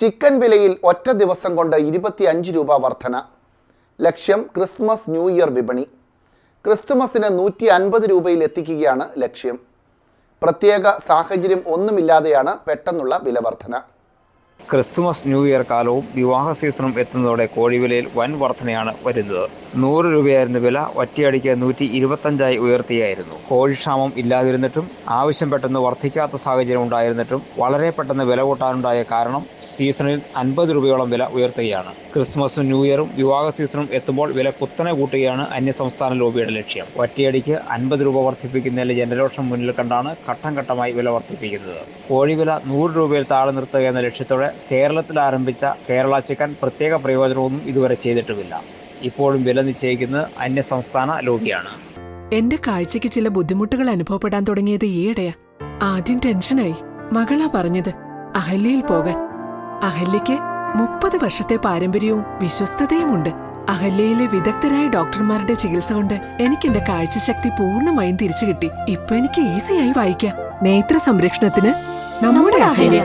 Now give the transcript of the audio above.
Chicken വിലയിൽ ഒറ്റ ദിവസം കൊണ്ട് ഇരുപത്തിയഞ്ച് രൂപ വർധന. ലക്ഷ്യം ക്രിസ്മസ് ന്യൂ ഇയർ വിപണി. ക്രിസ്തുമസിന് നൂറ്റി അൻപത് രൂപയിൽ എത്തിക്കുകയാണ് ലക്ഷ്യം. പ്രത്യേക സാഹചര്യം ഒന്നുമില്ലാതെയാണ് പെട്ടെന്നുള്ള വില വർധന ക്രിസ്തുമസ് ന്യൂ ഇയർ കാലവും വിവാഹ സീസണും എത്തുന്നതോടെ കോഴിവിലയിൽ വൻ വർധനയാണ് വരുന്നത്. നൂറ് രൂപയായിരുന്ന വില ഒറ്റയടിക്ക് നൂറ്റി ഇരുപത്തഞ്ചായി ഉയർത്തിയായിരുന്നു. കോഴിക്ഷാമം ഇല്ലാതിരുന്നിട്ടും ആവശ്യം പെട്ടെന്ന് വർദ്ധിക്കാത്ത സാഹചര്യം ഉണ്ടായിരുന്നിട്ടും വളരെ പെട്ടെന്ന് വില കൂട്ടാനുണ്ടായ കാരണം സീസണിൽ അൻപത് രൂപയോളം വില ഉയർത്തുകയാണ്. ക്രിസ്മസും ന്യൂ ഇയറും വിവാഹ സീസണും എത്തുമ്പോൾ വില കുത്തനെ കൂട്ടുകയാണ് അന്യസംസ്ഥാന ലോബിയുടെ ലക്ഷ്യം. ഒറ്റയടിക്ക് അൻപത് രൂപ വർദ്ധിപ്പിക്കുന്നതിൽ ജനരോഷം മുന്നിൽ കണ്ടാണ് ഘട്ടം ഘട്ടമായി വില വർദ്ധിപ്പിക്കുന്നത് കോഴിവില നൂറ് രൂപയിൽ താഴെ നിർത്തുക എന്ന ലക്ഷ്യത്തോടെ കേരളത്തിൽ ആരംഭിച്ച കേരള ചിക്കൻ പ്രത്യേക പ്രയോജനമൊന്നും ഇതുവരെ ചെയ്തിട്ടുമില്ല. ഇപ്പോഴും വില നിശ്ചയിക്കുന്നത് അന്യസംസ്ഥാന ലോബിയാണ് എന്റെ കാഴ്ചക്ക് ചില ബുദ്ധിമുട്ടുകൾ അനുഭവപ്പെടാൻ തുടങ്ങിയത് ഈയിടെയാ. ആദ്യം ടെൻഷനായി. മകളാ പറഞ്ഞത് അഹല്യയിൽ പോകാൻ. അഹല്യയ്ക്ക് മുപ്പത് വർഷത്തെ പാരമ്പര്യവും വിശ്വസ്തതയുമുണ്ട്. അഹല്യയിലെ വിദഗ്ധരായ ഡോക്ടർമാരുടെ ചികിത്സ കൊണ്ട് എനിക്ക് എന്റെ കാഴ്ചശക്തി പൂർണമായും തിരിച്ചു കിട്ടി ഇപ്പൊ എനിക്ക് ഈസിയായി വായിക്കാം. നേത്ര സംരക്ഷണത്തിന് നമ്മുടെ Ahalya.